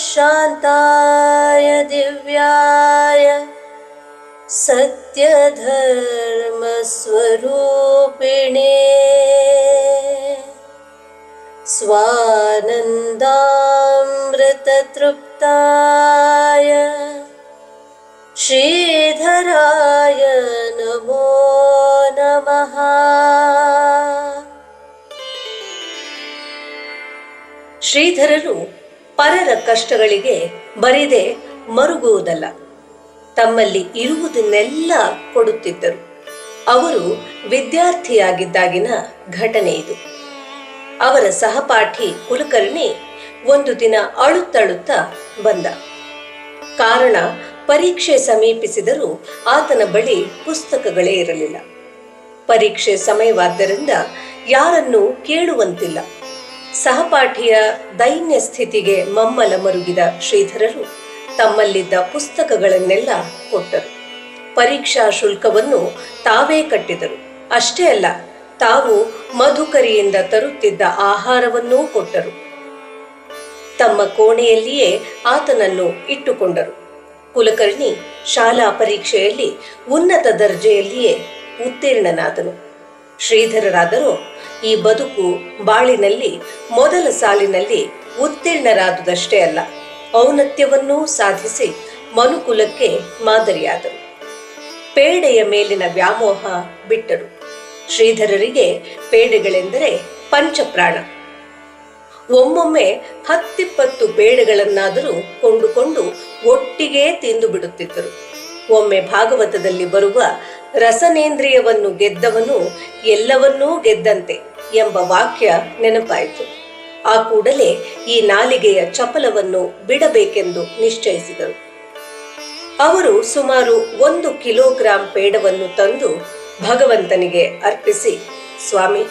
शान्ताय दिव्याय सत्यधर्मस्वरूपिणे स्वानन्दामृततृप्ताय श्रीधराय नमो नमः ಶ್ರೀಧರರು ಪರರ ಕಷ್ಟಗಳಿಗೆ ಬರಿದೆ ಮರುಗುವುದಲ್ಲ. ತಮ್ಮಲ್ಲಿ ಇರುವುದನ್ನೆಲ್ಲ ಕೊಡುತ್ತಿದ್ದರು. ಅವರು ವಿದ್ಯಾರ್ಥಿಯಾಗಿದ್ದಾಗಿನ ಘಟನೆ ಇದು. ಅವರ ಸಹಪಾಠಿ ಕುಲಕರ್ಣಿ ಒಂದು ದಿನ ಅಳುತ್ತಳುತ್ತಾ ಬಂದ. ಕಾರಣ ಪರೀಕ್ಷೆ ಸಮೀಪಿಸಿದರೂ ಆತನ ಬಳಿ ಪುಸ್ತಕಗಳೇ ಇರಲಿಲ್ಲ. ಪರೀಕ್ಷೆ ಸಮಯವಾದ್ದರಿಂದ ಯಾರನ್ನೂ ಕೇಳುವಂತಿಲ್ಲ. ಸಹಪಾಠಿಯ ದೈನ್ಯ ಸ್ಥಿತಿಗೆ ಮಮ್ಮಲ ಮರುಗಿದ ಶ್ರೀಧರರು ತಮ್ಮಲ್ಲಿದ್ದ ಪುಸ್ತಕಗಳನ್ನೆಲ್ಲ ಕೊಟ್ಟರು. ಪರೀಕ್ಷಾ ಶುಲ್ಕವನ್ನು ತಾವೇ ಕಟ್ಟಿದರು. ಅಷ್ಟೇ ಅಲ್ಲ, ತಾವು ಮಧುಕರಿಯಿಂದ ತರುತ್ತಿದ್ದ ಆಹಾರವನ್ನೂ ಕೊಟ್ಟರು. ತಮ್ಮ ಕೋಣೆಯಲ್ಲಿಯೇ ಆತನನ್ನು ಇಟ್ಟುಕೊಂಡರು. ಕುಲಕರ್ಣಿ ಶಾಲಾ ಪರೀಕ್ಷೆಯಲ್ಲಿ ಉನ್ನತ ದರ್ಜೆಯಲ್ಲಿಯೇ ಉತ್ತೀರ್ಣನಾದನು. ಶ್ರೀಧರರಾದರೂ ಈ ಬದುಕು ಬಾಳಿನಲ್ಲಿ ಮೊದಲ ಸಾಲಿನಲ್ಲಿ ಉತ್ತೀರ್ಣರಾದುದಷ್ಟೇ ಅಲ್ಲ ಔನತ್ಯವನ್ನೂ ಸಾಧಿಸಿ ಮನುಕುಲಕ್ಕೆ ಮಾದರಿಯಾದರು. ಪೇಡೆಯ ಮೇಲಿನ ವ್ಯಾಮೋಹ ಬಿಟ್ಟರು. ಶ್ರೀಧರರಿಗೆ ಪೇಡೆಗಳೆಂದರೆ ಪಂಚಪ್ರಾಣ. ಒಮ್ಮೊಮ್ಮೆ ಹತ್ತಿಪ್ಪತ್ತು ಪೇಡೆಗಳನ್ನಾದರೂ ಕೊಂಡುಕೊಂಡು ಒಟ್ಟಿಗೆ ತಿಂದು ಬಿಡುತ್ತಿದ್ದರು. ಒಮ್ಮೆ ಭಾಗವತದಲ್ಲಿ ಬರುವ ರಸನೇಂದ್ರಿಯವನ್ನು ಗೆದ್ದವನು ಎಲ್ಲವನ್ನೂ ಗೆದ್ದಂತೆ ಎಂಬ ವಾಕ್ಯ ನೆನಪಾಯಿತು. ಆ ಕೂಡಲೇ ಈ ನಾಲಿಗೆಯ ಚಪಲವನ್ನು ಬಿಡಬೇಕೆಂದು ನಿಶ್ಚಯಿಸಿದರು ಅವರು ಸುಮಾರು ಒಂದು ಕಿಲೋಗ್ರಾಂ ಪೇಡವನ್ನು ತಂದು ಭಗವಂತನಿಗೆ ಅರ್ಪಿಸಿ, ಸ್ವಾಮಿ,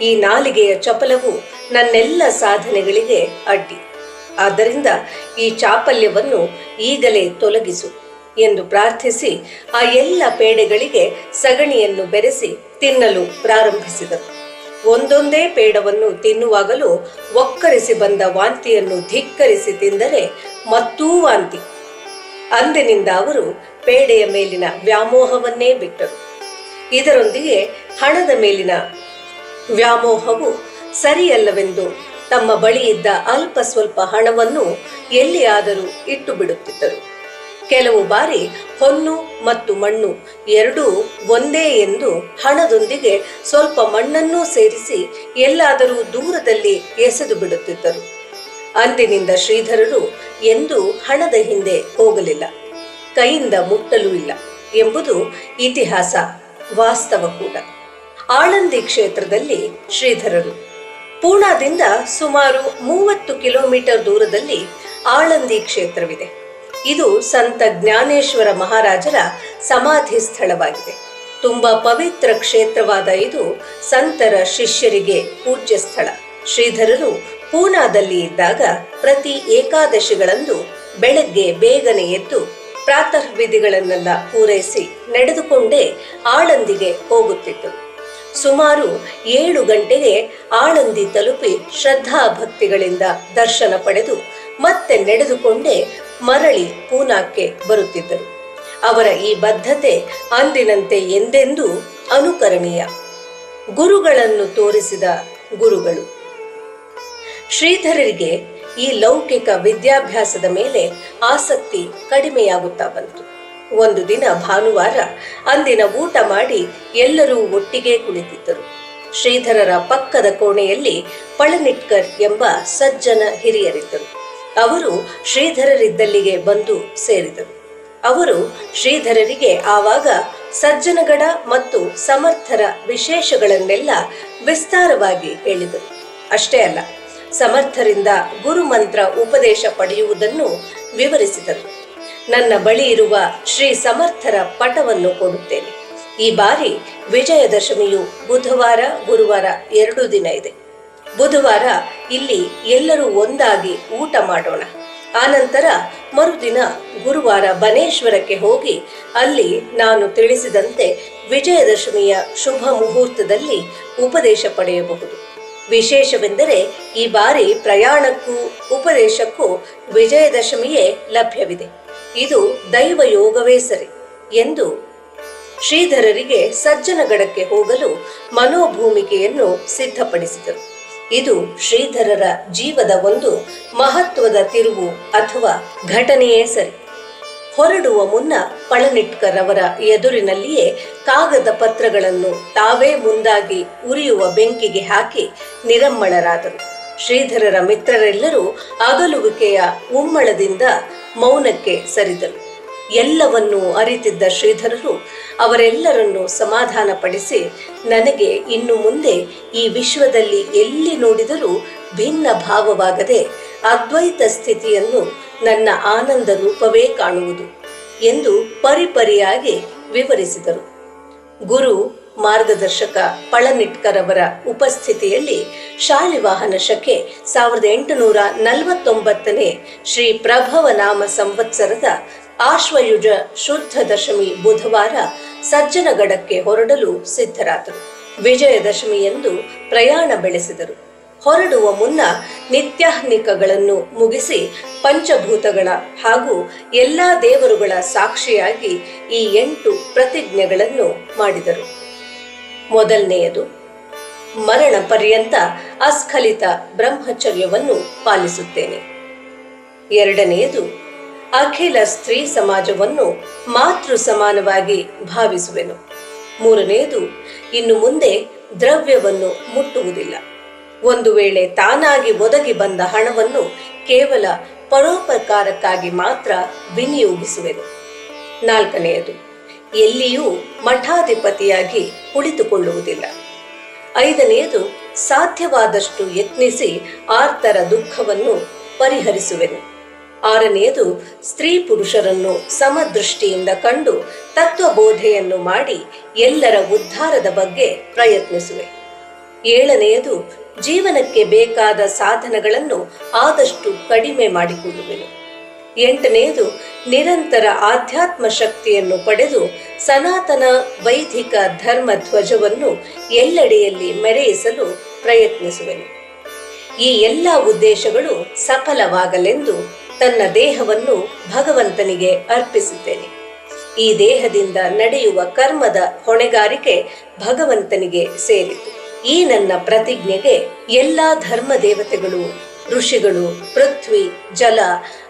ಈ ನಾಲಿಗೆಯ ಚಪಲವು ನನ್ನೆಲ್ಲ ಸಾಧನೆಗಳಿಗೆ ಅಡ್ಡಿ. ಆದ್ದರಿಂದ ಈ ಚಾಪಲ್ಯವನ್ನು ಈಗಲೇ ತೊಲಗಿಸು. ಎಂದು ಪ್ರಾರ್ಥಿಸಿ ಆ ಎಲ್ಲ ಪೇಡೆಗಳಿಗೆ ಸಗಣಿಯನ್ನು ಬೆರೆಸಿ ತಿನ್ನಲು ಪ್ರಾರಂಭಿಸಿದರು. ಒಂದೊಂದೇ ಪೇಡವನ್ನು ತಿನ್ನುವಾಗಲೂ ಒಕ್ಕರಿಸಿ ಬಂದ ವಾಂತಿಯನ್ನು ಧಿಕ್ಕರಿಸಿ ತಿಂದರೆ ಮತ್ತೂ ವಾಂತಿ. ಅಂದಿನಿಂದ ಅವರು ಪೇಡೆಯ ಮೇಲಿನ ವ್ಯಾಮೋಹವನ್ನೇ ಬಿಟ್ಟರು. ಇದರೊಂದಿಗೆ ಹಣದ ಮೇಲಿನ ವ್ಯಾಮೋಹವು ಸರಿಯಲ್ಲವೆಂದು ತಮ್ಮ ಬಳಿ ಇದ್ದ ಅಲ್ಪ ಸ್ವಲ್ಪ ಹಣವನ್ನು ಎಲ್ಲಿಯಾದರೂ ಇಟ್ಟು ಬಿಡುತ್ತಿದ್ದರು. ಕೆಲವು ಬಾರಿ ಹೊನ್ನು ಮತ್ತು ಮಣ್ಣು ಎರಡೂ ಒಂದೇ ಎಂದು ಹಣದೊಂದಿಗೆ ಸ್ವಲ್ಪ ಮಣ್ಣನ್ನೂ ಸೇರಿಸಿ ಎಲ್ಲಾದರೂ ದೂರದಲ್ಲಿ ಎಸೆದು ಬಿಡುತ್ತಿದ್ದರು. ಅಂದಿನಿಂದ ಶ್ರೀಧರರು ಎಂದೂ ಹಣದ ಹಿಂದೆ ಹೋಗಲಿಲ್ಲ. ಕೈಯಿಂದ ಮುಟ್ಟಲೂ ಇಲ್ಲ ಎಂಬುದು ಇತಿಹಾಸ ವಾಸ್ತವ ಕೂಡ. ಆಳಂದಿ ಕ್ಷೇತ್ರದಲ್ಲಿ ಶ್ರೀಧರರು. ಪೂಣಾದಿಂದ ಸುಮಾರು ಮೂವತ್ತು ಕಿಲೋಮೀಟರ್ ದೂರದಲ್ಲಿ ಆಳಂದಿ ಕ್ಷೇತ್ರವಿದೆ. ಇದು ಸಂತ ಜ್ಞಾನೇಶ್ವರ ಮಹಾರಾಜರ ಸಮಾಧಿ ಸ್ಥಳವಾಗಿದೆ. ತುಂಬಾ ಪವಿತ್ರ ಕ್ಷೇತ್ರವಾದ ಇದು ಸಂತರ ಶಿಷ್ಯರಿಗೆ ಪೂಜ್ಯ ಸ್ಥಳ. ಶ್ರೀಧರರು ಪೂನಾದಲ್ಲಿ ಇದ್ದಾಗ ಪ್ರತಿ ಏಕಾದಶಿಗಳಂದು ಬೆಳಗ್ಗೆ ಬೇಗನೆ ಎದ್ದು ಪ್ರಾತಃ ವಿಧಿಗಳನ್ನೆಲ್ಲ ಪೂರೈಸಿ ನಡೆದುಕೊಂಡೇ ಆಳಂದಿಗೆ ಹೋಗುತ್ತಿದ್ದರು ಸುಮಾರು ಏಳು ಗಂಟೆಗೆ ಆಳಂದಿ ತಲುಪಿ ಶ್ರದ್ಧಾ ಭಕ್ತಿಗಳಿಂದ ದರ್ಶನ ಪಡೆದು ಮತ್ತೆ ನಡೆದುಕೊಂಡೇ ಮರಳಿ ಪೂನಾಕ್ಕೆ ಬರುತ್ತಿದ್ದರು. ಅವರ ಈ ಬದ್ಧತೆ ಅಂದಿನಂತೆ ಎಂದೆಂದೂ ಅನುಕರಣೀಯ. ಗುರುಗಳನ್ನು ತೋರಿಸಿದ ಗುರುಗಳು. ಶ್ರೀಧರರಿಗೆ ಈ ಲೌಕಿಕ ವಿದ್ಯಾಭ್ಯಾಸದ ಮೇಲೆ ಆಸಕ್ತಿ ಕಡಿಮೆಯಾಗುತ್ತಾ ಬಂತು. ಒಂದು ದಿನ ಭಾನುವಾರ ಅಂದಿನ ಊಟ ಮಾಡಿ ಎಲ್ಲರೂ ಒಟ್ಟಿಗೆ ಕುಳಿತಿದ್ದರು. ಶ್ರೀಧರರ ಪಕ್ಕದ ಕೋಣೆಯಲ್ಲಿ ಪಳನಿಟ್ಕರ್ ಎಂಬ ಸಜ್ಜನ ಹಿರಿಯರಿದ್ದರು. ಅವರು ಶ್ರೀಧರರಿದ್ದಲ್ಲಿಗೆ ಬಂದು ಸೇರಿದರು. ಅವರು ಶ್ರೀಧರರಿಗೆ ಆವಾಗ ಸಜ್ಜನಗಡ ಮತ್ತು ಸಮರ್ಥರ ವಿಶೇಷಗಳನ್ನೆಲ್ಲ ವಿಸ್ತಾರವಾಗಿ ಹೇಳಿದರು. ಅಷ್ಟೇ ಅಲ್ಲ, ಸಮರ್ಥರಿಂದ ಗುರುಮಂತ್ರ ಉಪದೇಶ ಪಡೆಯುವುದನ್ನು ವಿವರಿಸಿದರು. ನನ್ನ ಬಳಿ ಇರುವ ಶ್ರೀ ಸಮರ್ಥರ ಪಟವನ್ನು ಕೊಡುತ್ತೇನೆ. ಈ ಬಾರಿ ವಿಜಯದಶಮಿಯು ಬುಧವಾರ, ಗುರುವಾರ ಎರಡು ದಿನ ಇದೆ. ಬುಧವಾರ ಇಲ್ಲಿ ಎಲ್ಲರೂ ಒಂದಾಗಿ ಊಟ ಮಾಡೋಣ. ಆನಂತರ ಮರುದಿನ ಗುರುವಾರ ಬನೇಶ್ವರಕ್ಕೆ ಹೋಗಿ ಅಲ್ಲಿ ನಾನು ತಿಳಿಸಿದಂತೆ ವಿಜಯದಶಮಿಯ ಶುಭ ಮುಹೂರ್ತದಲ್ಲಿ ಉಪದೇಶ ಪಡೆಯಬಹುದು. ವಿಶೇಷವೆಂದರೆ ಈ ಬಾರಿ ಪ್ರಯಾಣಕ್ಕೂ ಉಪದೇಶಕ್ಕೂ ವಿಜಯದಶಮಿಯೇ ಲಭ್ಯವಿದೆ. ಇದು ದೈವ ಯೋಗವೇ ಸರಿ ಎಂದು ಶ್ರೀಧರರಿಗೆ ಸಜ್ಜನಗಡಕ್ಕೆ ಹೋಗಲು ಮನೋಭೂಮಿಕೆಯನ್ನು ಸಿದ್ಧಪಡಿಸಿದರು. ಇದು ಶ್ರೀಧರರ ಜೀವದ ಒಂದು ಮಹತ್ವದ ತಿರುವು ಅಥವಾ ಘಟನೆಯೇ ಸರಿ. ಹೊರಡುವ ಮುನ್ನ ಪಳನಿಟ್ಕರ್ ಅವರ ಎದುರಿನಲ್ಲಿಯೇ ಕಾಗದ ಪತ್ರಗಳನ್ನು ತಾವೇ ಮುಂದಾಗಿ ಉರಿಯುವ ಬೆಂಕಿಗೆ ಹಾಕಿ ನಿರಮ್ಮಳರಾದರು. ಶ್ರೀಧರರ ಮಿತ್ರರೆಲ್ಲರೂ ಅಗಲುವಿಕೆಯ ಉಮ್ಮಳದಿಂದ ಮೌನಕ್ಕೆ ಸರಿದರು. ಎಲ್ಲವನ್ನೂ ಅರಿತಿದ್ದ ಶ್ರೀಧರರು ಅವರೆಲ್ಲರನ್ನು ಸಮಾಧಾನಪಡಿಸಿ, ನನಗೆ ಇನ್ನು ಮುಂದೆ ಈ ವಿಶ್ವದಲ್ಲಿ ಎಲ್ಲಿ ನೋಡಿದರೂ ಭಿನ್ನ ಭಾವವಾಗದೆ ಅದ್ವೈತ ಸ್ಥಿತಿಯನ್ನು ನನ್ನ ಆನಂದ ರೂಪವೇ ಕಾಣುವುದು ಎಂದು ಪರಿಪರಿಯಾಗಿ ವಿವರಿಸಿದರು. ಗುರು ಮಾರ್ಗದರ್ಶಕ ಪಳನಿಟ್ಕರ್ ಅವರ ಉಪಸ್ಥಿತಿಯಲ್ಲಿ ಶಾಲಿವಾಹನ ಶಕೆ ಸಾವಿರದ ಎಂಟುನೂರ ನಲವತ್ತೊಂಬತ್ತನೇ ಶ್ರೀ ಪ್ರಭವ ನಾಮ ಸಂವತ್ಸರದ ಆಶ್ವಯುಜ ಶುದ್ಧ ದಶಮಿ ಬುಧವಾರ ಸಜ್ಜನಗಡಕ್ಕೆ ಹೊರಡಲು ಸಿದ್ಧರಾದರು. ವಿಜಯದಶಮಿಯಂದು ಪ್ರಯಾಣ ಬೆಳೆಸಿದರು. ಹೊರಡುವ ಮುನ್ನ ನಿತ್ಯಾಹ್ನಿಕಗಳನ್ನು ಮುಗಿಸಿ ಪಂಚಭೂತಗಳ ಹಾಗೂ ಎಲ್ಲಾ ದೇವರುಗಳ ಸಾಕ್ಷಿಯಾಗಿ ಈ ಎಂಟು ಪ್ರತಿಜ್ಞೆಗಳನ್ನು ಮಾಡಿದರು. ಮೊದಲನೆಯದು, ಮರಣ ಪರ್ಯಂತ ಅಸ್ಖಲಿತ ಬ್ರಹ್ಮಚರ್ಯವನ್ನು ಪಾಲಿಸುತ್ತೇನೆ. ಎರಡನೆಯದು ಅಖಿಲ ಸ್ತ್ರೀ ಸಮಾಜವನ್ನು ಮಾತೃ ಸಮಾನವಾಗಿ ಭಾವಿಸುವೆನು. ಮೂರನೆಯದು ಇನ್ನು ಮುಂದೆ ದ್ರವ್ಯವನ್ನು ಮುಟ್ಟುವುದಿಲ್ಲ. ಒಂದು ವೇಳೆ ತಾನಾಗಿ ಒದಗಿ ಬಂದ ಹಣವನ್ನು ಕೇವಲ ಪರೋಪಕಾರಕ್ಕಾಗಿ ಮಾತ್ರ ವಿನಿಯೋಗಿಸುವೆನು. ನಾಲ್ಕನೆಯದು ಎಲ್ಲಿಯೂ ಮಠಾಧಿಪತಿಯಾಗಿ ಕುಳಿತುಕೊಳ್ಳುವುದಿಲ್ಲ. ಐದನೆಯದು ಸಾಧ್ಯವಾದಷ್ಟು ಯತ್ನಿಸಿ ಆರ್ತರ ದುಃಖವನ್ನು ಪರಿಹರಿಸುವೆನು. ಆರನೆಯದು, ಸ್ತ್ರೀ ಪುರುಷರನ್ನು ಸಮದೃಷ್ಟಿಯಿಂದ ಕಂಡು ತತ್ವಬೋಧೆಯನ್ನು ಮಾಡಿ ಎಲ್ಲರ ಉದ್ಧಾರದ ಬಗ್ಗೆ ಪ್ರಯತ್ನಿಸುವೆ. ಏಳನೆಯದು, ಜೀವನಕ್ಕೆ ಬೇಕಾದ ಸಾಧನಗಳನ್ನು ಆದಷ್ಟು ಕಡಿಮೆ ಮಾಡಿಕೊಳ್ಳುವೆನು. ಎಂಟನೆಯದು, ನಿರಂತರ ಆಧ್ಯಾತ್ಮ ಶಕ್ತಿಯನ್ನು ಪಡೆದು ಸನಾತನ ವೈದಿಕ ಧರ್ಮ ಧ್ವಜವನ್ನು ಎಲ್ಲೆಡೆಯಲ್ಲಿ ಮೆರೆಯಿಸಲು ಪ್ರಯತ್ನಿಸುವೆನು. ಈ ಎಲ್ಲ ಉದ್ದೇಶಗಳು ಸಫಲವಾಗಲೆಂದು ತನ್ನ ದೇಹವನ್ನು ಭಗವಂತನಿಗೆ ಅರ್ಪಿಸುತ್ತೇನೆ. ಈ ದೇಹದಿಂದ ನಡೆಯುವ ಕರ್ಮದ ಹೊಣೆಗಾರಿಕೆ ಭಗವಂತನಿಗೆ ಸೇರಿತು. ಈ ನನ್ನ ಪ್ರತಿಜ್ಞೆಗೆ ಎಲ್ಲಾ ಧರ್ಮ ದೇವತೆಗಳು ಋಷಿಗಳು, ಪೃಥ್ವಿ, ಜಲ,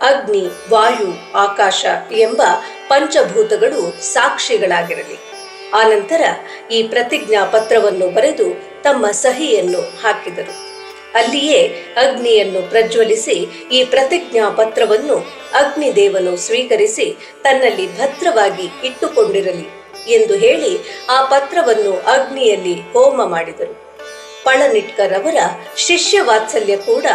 ಅಗ್ನಿ, ವಾಯು, ಆಕಾಶ ಎಂಬ ಪಂಚಭೂತಗಳು ಸಾಕ್ಷಿಗಳಾಗಿರಲಿ. ಆನಂತರ ಈ ಪ್ರತಿಜ್ಞಾ ಪತ್ರವನ್ನು ಬರೆದು ತಮ್ಮ ಸಹಿಯನ್ನು ಹಾಕಿದರು. ಅಲ್ಲಿಯೇ ಅಗ್ನಿಯನ್ನು ಪ್ರಜ್ವಲಿಸಿ ಈ ಪ್ರತಿಜ್ಞಾ ಪತ್ರವನ್ನು ಅಗ್ನಿದೇವನು ಸ್ವೀಕರಿಸಿ ತನ್ನಲ್ಲಿ ಭದ್ರವಾಗಿ ಇಟ್ಟುಕೊಂಡಿರಲಿ ಎಂದು ಹೇಳಿ ಆ ಪತ್ರವನ್ನು ಅಗ್ನಿಯಲ್ಲಿ ಹೋಮ ಮಾಡಿದರು. ಪಳನಿಟ್ಕರ್ ಅವರ ಶಿಷ್ಯ ವಾತ್ಸಲ್ಯ ಕೂಡ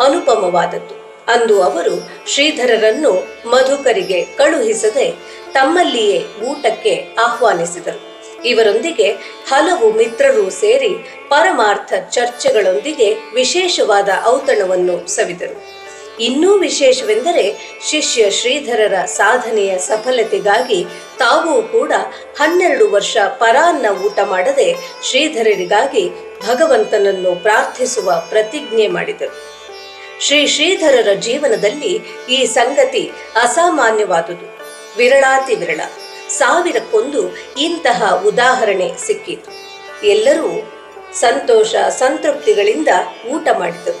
ಅನುಪಮವಾದದ್ದು. ಅಂದು ಅವರು ಶ್ರೀಧರರನ್ನು ಮಧುಕರಿಗೆ ಕಳುಹಿಸದೆ ತಮ್ಮಲ್ಲಿಯೇ ಊಟಕ್ಕೆ ಆಹ್ವಾನಿಸಿದರು. ಇವರೊಂದಿಗೆ ಹಲವು ಮಿತ್ರರು ಸೇರಿ ಪರಮಾರ್ಥ ಚರ್ಚೆಗಳೊಂದಿಗೆ ವಿಶೇಷವಾದ ಔತಣವನ್ನು ಸವಿದರು. ಇನ್ನೂ ವಿಶೇಷವೆಂದರೆ ಶಿಷ್ಯ ಶ್ರೀಧರರ ಸಾಧನೆಯ ಸಫಲತೆಗಾಗಿ ತಾವೂ ಕೂಡ ಹನ್ನೆರಡು ವರ್ಷ ಪರಾನ್ನ ಊಟ ಮಾಡದೆ ಶ್ರೀಧರರಿಗಾಗಿ ಭಗವಂತನನ್ನು ಪ್ರಾರ್ಥಿಸುವ ಪ್ರತಿಜ್ಞೆ ಮಾಡಿದರು. ಶ್ರೀ ಶ್ರೀಧರರ ಜೀವನದಲ್ಲಿ ಈ ಸಂಗತಿ ಅಸಾಮಾನ್ಯವಾದುದು. ವಿರಳಾತಿ ವಿರಳ ಸಾವಿರಕ್ಕೊಂದು ಇಂತಹ ಉದಾಹರಣೆ ಸಿಕ್ಕಿತು. ಎಲ್ಲರೂ ಸಂತೋಷ, ಸಂತೃಪ್ತಿಗಳಿಂದ ಊಟ ಮಾಡಿದರು.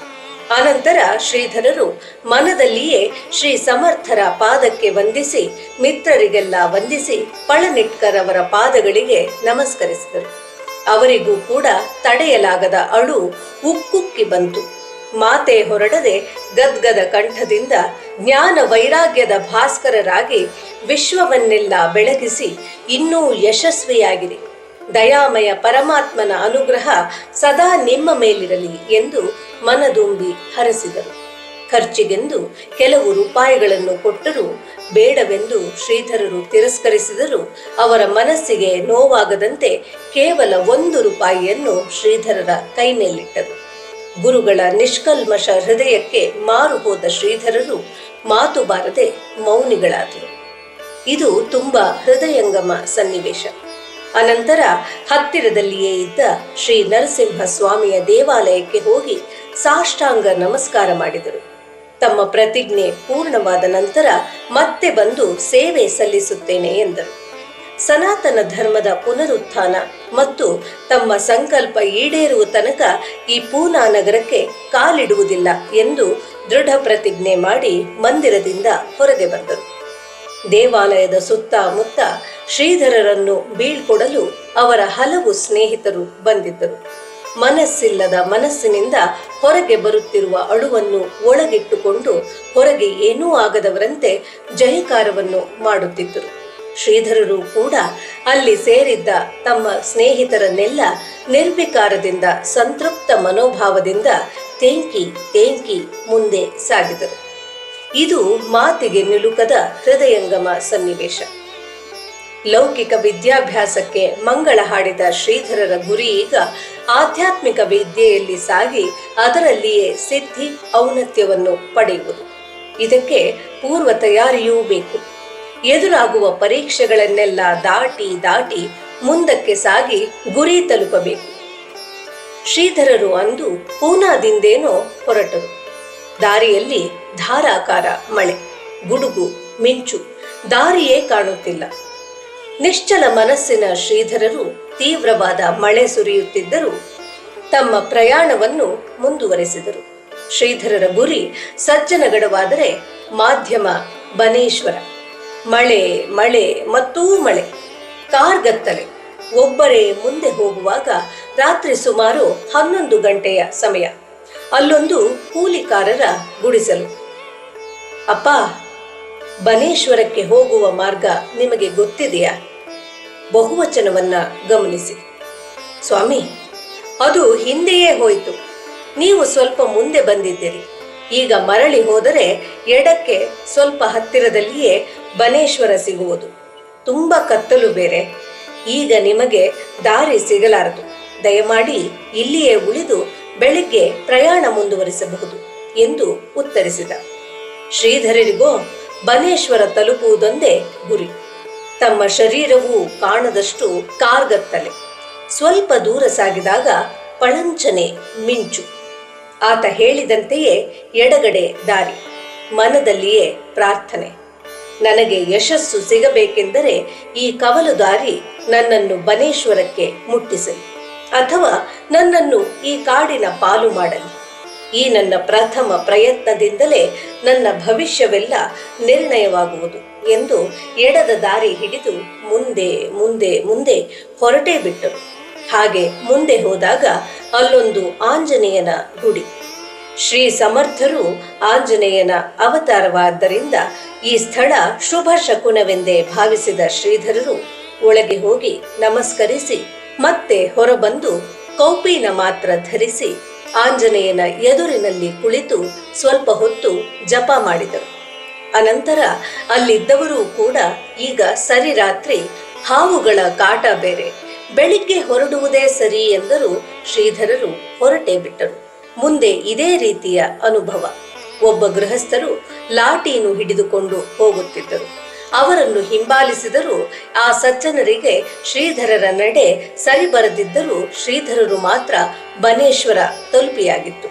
ಅನಂತರ ಶ್ರೀಧರರು ಮನದಲ್ಲಿಯೇ ಶ್ರೀ ಸಮರ್ಥರ ಪಾದಕ್ಕೆ ವಂದಿಸಿ, ಮಿತ್ರರಿಗೆಲ್ಲ ವಂದಿಸಿ ಪಳನಿಟ್ಕರ್ ಅವರ ಪಾದಗಳಿಗೆ ನಮಸ್ಕರಿಸಿದರು. ಅವರಿಗೂ ಕೂಡ ತಡೆಯಲಾಗದ ಅಳು ಉಕ್ಕುಕ್ಕಿ ಬಂತು. ಮಾತೆ ಹೊರಡದೆ ಗದ್ಗದ ಕಂಠದಿಂದ ಜ್ಞಾನ ವೈರಾಗ್ಯದ ಭಾಸ್ಕರರಾಗಿ ವಿಶ್ವವನ್ನೆಲ್ಲ ಬೆಳಗಿಸಿ ಇನ್ನೂ ಯಶಸ್ವಿಯಾಗಿದೆ. ದಯಾಮಯ ಪರಮಾತ್ಮನ ಅನುಗ್ರಹ ಸದಾ ನಿಮ್ಮ ಮೇಲಿರಲಿ ಎಂದು ಮನದುಂಬಿ ಹರಸಿದರು. ಖರ್ಚಿಗೆಂದು ಕೆಲವು ರೂಪಾಯಿಗಳನ್ನು ಕೊಟ್ಟರೂ ಬೇಡವೆಂದು ಶ್ರೀಧರರು ತಿರಸ್ಕರಿಸಿದರು ಅವರ ಮನಸ್ಸಿಗೆ ನೋವಾಗದಂತೆ ಕೇವಲ ಒಂದು ರೂಪಾಯಿಯನ್ನು ಶ್ರೀಧರರ ಕೈನಲ್ಲಿಟ್ಟರು ಗುರುಗಳ ನಿಷ್ಕಲ್ಮಶ ಹೃದಯಕ್ಕೆ ಮಾರು ಹೋದ ಶ್ರೀಧರರು ಮಾತು ಬಾರದೆ ಮೌನಿಗಳಾದರು. ಇದು ತುಂಬಾ ಹೃದಯಂಗಮ ಸನ್ನಿವೇಶ. ಅನಂತರ ಹತ್ತಿರದಲ್ಲಿಯೇ ಇದ್ದ ಶ್ರೀ ನರಸಿಂಹ ಸ್ವಾಮಿಯ ದೇವಾಲಯಕ್ಕೆ ಹೋಗಿ ಸಾಷ್ಟಾಂಗ ನಮಸ್ಕಾರ ಮಾಡಿದರು. ತಮ್ಮ ಪ್ರತಿಜ್ಞೆ ಪೂರ್ಣವಾದ ನಂತರ ಮತ್ತೆ ಬಂದು ಸೇವೆ ಸಲ್ಲಿಸುತ್ತೇನೆ ಎಂದರು. ಸನಾತನ ಧರ್ಮದ ಪುನರುತ್ಥಾನ ಮತ್ತು ತಮ್ಮ ಸಂಕಲ್ಪ ಈಡೇರುವ ತನಕ ಈ ಪೂನಾ ನಗರಕ್ಕೆ ಕಾಲಿಡುವುದಿಲ್ಲ ಎಂದು ದೃಢ ಪ್ರತಿಜ್ಞೆ ಮಾಡಿ ಮಂದಿರದಿಂದ ಹೊರಗೆ ಬಂದರು. ದೇವಾಲಯದ ಸುತ್ತಮುತ್ತ ಶ್ರೀಧರರನ್ನು ಬೀಳ್ಕೊಡಲು ಅವರ ಹಲವು ಸ್ನೇಹಿತರು ಬಂದಿದ್ದರು. ಮನಸ್ಸಿಲ್ಲದ ಮನಸ್ಸಿನಿಂದ ಹೊರಗೆ ಬರುತ್ತಿರುವ ಅಳುವನ್ನು ಒಳಗಿಟ್ಟುಕೊಂಡು ಹೊರಗೆ ಏನೂ ಆಗದವರಂತೆ ಜಯಕಾರವನ್ನು ಮಾಡುತ್ತಿದ್ದರು. ಶ್ರೀಧರರು ಕೂಡ ಅಲ್ಲಿ ಸೇರಿದ್ದ ತಮ್ಮ ಸ್ನೇಹಿತರನ್ನೆಲ್ಲ ನಿರ್ವಿಕಾರದಿಂದ, ಸಂತೃಪ್ತ ಮನೋಭಾವದಿಂದ ತೇಂಕಿ ತೇಂಕಿ ಮುಂದೆ ಸಾಗಿದರು. ಇದು ಮಾತಿಗೆ ನಿಲುಕದ ಹೃದಯಂಗಮ ಸನ್ನಿವೇಶ. ಲೌಕಿಕ ವಿದ್ಯಾಭ್ಯಾಸಕ್ಕೆ ಮಂಗಳ ಹಾಡಿದ ಶ್ರೀಧರರ ಗುರಿ ಈಗ ಆಧ್ಯಾತ್ಮಿಕ ವಿದ್ಯೆಯಲ್ಲಿ ಸಾಗಿ ಅದರಲ್ಲಿಯೇ ಸಿದ್ಧಿ ಔನ್ನತ್ಯವನ್ನು ಪಡೆಯುವುದು. ಇದಕ್ಕೆ ಪೂರ್ವ ತಯಾರಿಯೂ ಬೇಕು. ಎದುರಾಗುವ ಪರೀಕ್ಷೆಗಳನ್ನೆಲ್ಲ ದಾಟಿ ದಾಟಿ ಮುಂದಕ್ಕೆ ಸಾಗಿ ಗುರಿ ತಲುಪಬೇಕು. ಶ್ರೀಧರರು ಅಂದು ಪೂನಾದಿಂದೇನೋ ಹೊರಟರು. ದಾರಿಯಲ್ಲಿ ಧಾರಾಕಾರ ಮಳೆ, ಗುಡುಗು, ಮಿಂಚು, ದಾರಿಯೇ ಕಾಣುತ್ತಿಲ್ಲ. ನಿಶ್ಚಲ ಮನಸ್ಸಿನ ಶ್ರೀಧರರು ತೀವ್ರವಾದ ಮಳೆ ಸುರಿಯುತ್ತಿದ್ದರು ತಮ್ಮ ಪ್ರಯಾಣವನ್ನು ಮುಂದುವರೆಸಿದರು. ಶ್ರೀಧರರ ಗುರಿ ಸಜ್ಜನಗಡವಾದರೆ ಮಾಧ್ಯಮ ಬನೇಶ್ವರ. ಮಳೆ ಮಳೆ ಮತ್ತೂ ಮಳೆ. ಕಾರ್ಗತ್ತಲೆ ಒಬ್ಬರೇ ಮುಂದೆ ಹೋಗುವಾಗ ರಾತ್ರಿ ಸುಮಾರು ಹನ್ನೊಂದು ಗಂಟೆಯ ಸಮಯ. ಅಲ್ಲೊಂದು ಕೂಲಿಕಾರರ ಗುಡಿಸಲು. ಅಪ್ಪ, ಬನೇಶ್ವರಕ್ಕೆ ಹೋಗುವ ಮಾರ್ಗ ನಿಮಗೆ ಗೊತ್ತಿದೆಯಾ? ಬಹುವಚನವನ್ನ ಗಮನಿಸಿ. ಸ್ವಾಮಿ, ಅದು ಹಿಂದೆಯೇ ಹೋಯಿತು. ನೀವು ಸ್ವಲ್ಪ ಮುಂದೆ ಬಂದಿದ್ದೀರಿ. ಈಗ ಮರಳಿ ಹೋದರೆ ಎಡಕ್ಕೆ ಸ್ವಲ್ಪ ಹತ್ತಿರದಲ್ಲಿಯೇ ಬನೇಶ್ವರ ಸಿಗುವುದು. ತುಂಬ ಕತ್ತಲು ಬೇರೆ. ಈಗ ನಿಮಗೆ ದಾರಿ ಸಿಗಲಾರದು. ದಯಮಾಡಿ ಇಲ್ಲಿಯೇ ಉಳಿದು ಬೆಳಿಗ್ಗೆ ಪ್ರಯಾಣ ಮುಂದುವರಿಸಬಹುದು ಎಂದು ಉತ್ತರಿಸಿದ. ಶ್ರೀಧರರಿಗೋ, ಬನೇಶ್ವರ ತಲುಪುವುದೊಂದೇ ಗುರಿ. ತಮ್ಮ ಶರೀರವೂ ಕಾಣದಷ್ಟು ಕಾರ್ಗತ್ತಲೆ. ಸ್ವಲ್ಪ ದೂರ ಸಾಗಿದಾಗ ಪಳಂಚನೆ ಮಿಂಚು. ಆತ ಹೇಳಿದಂತೆಯೇ ಎಡಗಡೆ ದಾರಿ, ಮನದಲ್ಲಿಯೇ ಪ್ರಾರ್ಥನೆ. ನನಗೆ ಯಶಸ್ಸು ಸಿಗಬೇಕೆಂದರೆ ಈ ಕವಲು ದಾರಿ ನನ್ನನ್ನು ಬನೇಶ್ವರಕ್ಕೆ ಮುಟ್ಟಿಸಲಿ ಅಥವಾ ನನ್ನನ್ನು ಈ ಕಾಡಿನ ಪಾಲು ಮಾಡಲಿ. ಈ ನನ್ನ ಪ್ರಥಮ ಪ್ರಯತ್ನದಿಂದಲೇ ನನ್ನ ಭವಿಷ್ಯವೆಲ್ಲ ನಿರ್ಣಯವಾಗುವುದು ಎಂದು ಎಡದ ದಾರಿ ಹಿಡಿದು ಮುಂದೆ ಮುಂದೆ ಮುಂದೆ ಹೊರಟೇ ಬಿಟ್ಟರು. ಹಾಗೆ ಮುಂದೆ ಹೋದಾಗ ಅಲ್ಲೊಂದು ಆಂಜನೇಯನ ಗುಡಿ. ಶ್ರೀ ಸಮರ್ಥರು ಆಂಜನೇಯನ ಅವತಾರವಾದ್ದರಿಂದ ಈ ಸ್ಥಳ ಶುಭ ಶಕುನವೆಂದೇ ಭಾವಿಸಿದ ಶ್ರೀಧರರು ಒಳಗೆ ಹೋಗಿ ನಮಸ್ಕರಿಸಿ, ಮತ್ತೆ ಹೊರಬಂದು ಕೌಪಿನ ಮಾತ್ರ ಧರಿಸಿ ಆಂಜನೇಯನ ಎದುರಿನಲ್ಲಿ ಕುಳಿತು ಸ್ವಲ್ಪ ಹೊತ್ತು ಜಪ ಮಾಡಿದರು. ಅನಂತರ ಅಲ್ಲಿದ್ದವರೂ ಕೂಡ ಈಗ ಸರಿ ರಾತ್ರಿ ಹಾವುಗಳ ಕಾಟ ಬೇರೆ, ಬೆಳಿಗ್ಗೆ ಹೊರಡುವುದೇ ಸರಿ ಎಂದರು ಶ್ರೀಧರರು ಹೊರಟೇ ಬಿಟ್ಟರು. ಮುಂದೆ ಇದೇ ರೀತಿಯ ಅನುಭವ. ಒಬ್ಬ ಗೃಹಸ್ಥರು ಲಾಟೀನು ಹಿಡಿದುಕೊಂಡು ಹೋಗುತ್ತಿದ್ದರು. ಅವರನ್ನು ಹಿಂಬಾಲಿಸಿದರೂ ಆ ಸಜ್ಜನರಿಗೆ ಶ್ರೀಧರರ ನಡೆ ಸರಿ ಬರದಿದ್ದರೂ ಶ್ರೀಧರರು ಮಾತ್ರ ಬನೇಶ್ವರ ತಲುಪಿಯಾಗಿತ್ತು.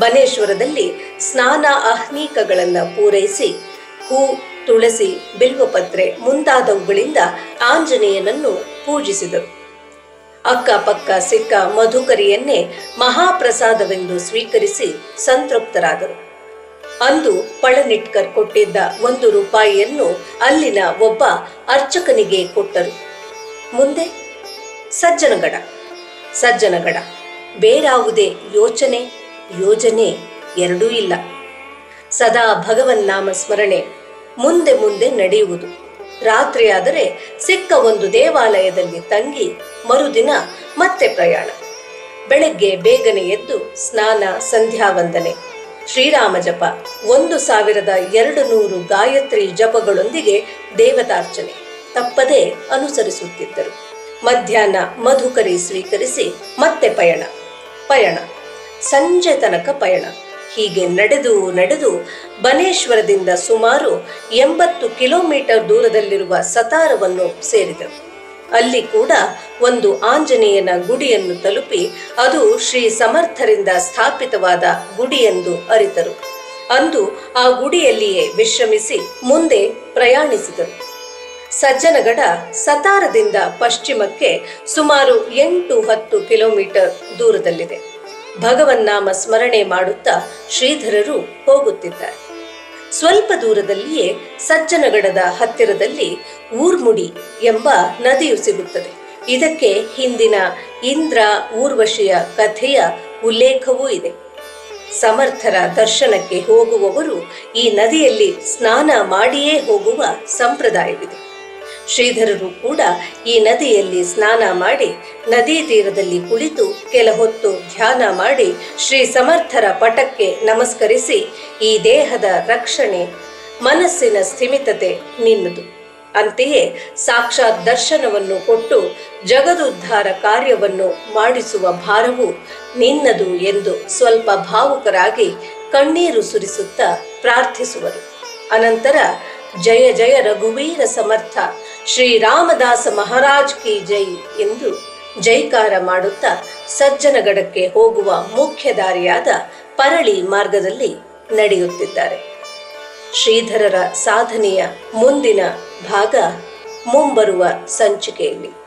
ಬನೇಶ್ವರದಲ್ಲಿ ಸ್ನಾನ ಆಹ್ನೀಕಗಳನ್ನು ಪೂರೈಸಿ, ಹೂ, ತುಳಸಿ, ಬಿಲ್ವಪತ್ರೆ ಮುಂತಾದವುಗಳಿಂದ ಆಂಜನೇಯನನ್ನು ಪೂಜಿಸಿದರು. ಅಕ್ಕಪಕ್ಕ ಸಿಕ್ಕ ಮಧುಕರಿಯನ್ನೇ ಮಹಾಪ್ರಸಾದವೆಂದು ಸ್ವೀಕರಿಸಿ ಸಂತೃಪ್ತರಾದರು. ಅಂದು ಪಳನಿಟ್ಕರ್ ಕೊಟ್ಟಿದ್ದ ಒಂದು ರೂಪಾಯಿಯನ್ನು ಅಲ್ಲಿನ ಒಬ್ಬ ಅರ್ಚಕನಿಗೆ ಕೊಟ್ಟರು. ಮುಂದೆ ಸಜ್ಜನಗಡ. ಸಜ್ಜನಗಡ. ಬೇರಾವುದೇ ಯೋಚನೆ? ಯೋಜನೆ ಎರಡೂ ಇಲ್ಲ. ಸದಾ ಭಗವನ್ನಾಮ ಸ್ಮರಣೆ ಮುಂದೆ ಮುಂದೆ ನಡೆಯುವುದು. ರಾತ್ರಿಯಾದರೆ ಸಿಕ್ಕ ಒಂದು ದೇವಾಲಯದಲ್ಲಿ ತಂಗಿ, ಮರುದಿನ ಮತ್ತೆ ಪ್ರಯಾಣ. ಬೆಳಗ್ಗೆ ಬೇಗನೆ ಎದ್ದು ಸ್ನಾನ ಸಂಧ್ಯಾ ವಂದನೆ ಶ್ರೀರಾಮ ಜಪ, ಒಂದು ಸಾವಿರದ ಎರಡು ನೂರು ಗಾಯತ್ರಿ ಜಪಗಳೊಂದಿಗೆ ದೇವತಾರ್ಚನೆ. ತಪ್ಪದೇ ಅನುಸರಿಸುತ್ತಿದ್ದರು. ಮಧ್ಯಾಹ್ನ ಮಧುಕರಿ ಸ್ವೀಕರಿಸಿ ಮತ್ತೆ ಪಯಣ. ಪಯಣ. ಸಂಜೆ ತನಕ ಪಯಣ. ಹೀಗೆ ನಡೆದು ನಡೆದು ಬನೇಶ್ವರದಿಂದ ಸುಮಾರು ಎಂಬತ್ತು ಕಿಲೋಮೀಟರ್ ದೂರದಲ್ಲಿರುವ ಸತಾರವನ್ನು ಸೇರಿದರು. ಅಲ್ಲಿ ಕೂಡ ಒಂದು ಆಂಜನೇಯನ ಗುಡಿಯನ್ನು ತಲುಪಿ ಅದು ಶ್ರೀ ಸಮರ್ಥರಿಂದ ಸ್ಥಾಪಿತವಾದ ಗುಡಿಯೆಂದು ಅರಿತರು. ಅಂದು ಆ ಗುಡಿಯಲ್ಲಿಯೇ ವಿಶ್ರಮಿಸಿ ಮುಂದೆ ಪ್ರಯಾಣಿಸಿದರು. ಸಜ್ಜನಗಡ ಸತಾರದಿಂದ ಪಶ್ಚಿಮಕ್ಕೆ ಸುಮಾರು ಎಂಟು ಹತ್ತು ಕಿಲೋಮೀಟರ್ ದೂರದಲ್ಲಿದೆ. ಭಗವನ್ನಾಮ ಸ್ಮರಣೆ ಮಾಡುತ್ತಾ ಶ್ರೀಧರರು ಹೋಗುತ್ತಿದ್ದಾರೆ. ಸ್ವಲ್ಪ ದೂರದಲ್ಲಿಯೇ ಸಜ್ಜನಗಡದ ಹತ್ತಿರದಲ್ಲಿ ಊರ್ಮುಡಿ ಎಂಬ ನದಿಯು ಸಿಗುತ್ತದೆ. ಇದಕ್ಕೆ ಹಿಂದಿನ ಇಂದ್ರ ಊರ್ವಶಿಯ ಕಥೆಯ ಉಲ್ಲೇಖವೂ ಇದೆ. ಸಮರ್ಥರ ದರ್ಶನಕ್ಕೆ ಹೋಗುವವರು ಈ ನದಿಯಲ್ಲಿ ಸ್ನಾನ ಮಾಡಿಯೇ ಹೋಗುವ ಸಂಪ್ರದಾಯವಿದೆ. ಶ್ರೀಧರರು ಕೂಡ ಈ ನದಿಯಲ್ಲಿ ಸ್ನಾನ ಮಾಡಿ ನದಿ ತೀರದಲ್ಲಿ ಕುಳಿತು ಕೆಲ ಹೊತ್ತು ಧ್ಯಾನ ಮಾಡಿ ಶ್ರೀ ಸಮರ್ಥರ ಪಟಕ್ಕೆ ನಮಸ್ಕರಿಸಿ ಈ ದೇಹದ ರಕ್ಷಣೆ, ಮನಸ್ಸಿನ ಸ್ಥಿಮಿತತೆ ನಿನ್ನದು. ಅಂತೆಯೇ ಸಾಕ್ಷಾತ್ ದರ್ಶನವನ್ನು ಕೊಟ್ಟು ಜಗದುದ್ಧಾರ ಕಾರ್ಯವನ್ನು ಮಾಡಿಸುವ ಭಾರವು ನಿನ್ನದು ಎಂದು ಸ್ವಲ್ಪ ಭಾವುಕರಾಗಿ ಕಣ್ಣೀರು ಸುರಿಸುತ್ತಾ ಪ್ರಾರ್ಥಿಸುವರು. ಅನಂತರ ಜಯ ಜಯ ರಘುವೀರ ಸಮರ್ಥ ಶ್ರೀರಾಮದಾಸ ಮಹಾರಾಜ್ ಕಿ ಜೈ ಎಂದು ಜೈಕಾರ ಮಾಡುತ್ತಾ ಸಜ್ಜನಗಡಕ್ಕೆ ಹೋಗುವ ಮುಖ್ಯ ದಾರಿಯಾದ ಪರಳಿ ಮಾರ್ಗದಲ್ಲಿ ನಡೆಯುತ್ತಿದ್ದಾರೆ. ಶ್ರೀಧರರ ಸಾಧನೆಯ ಮುಂದಿನ ಭಾಗ ಮುಂಬರುವ ಸಂಚಿಕೆಯಲ್ಲಿ.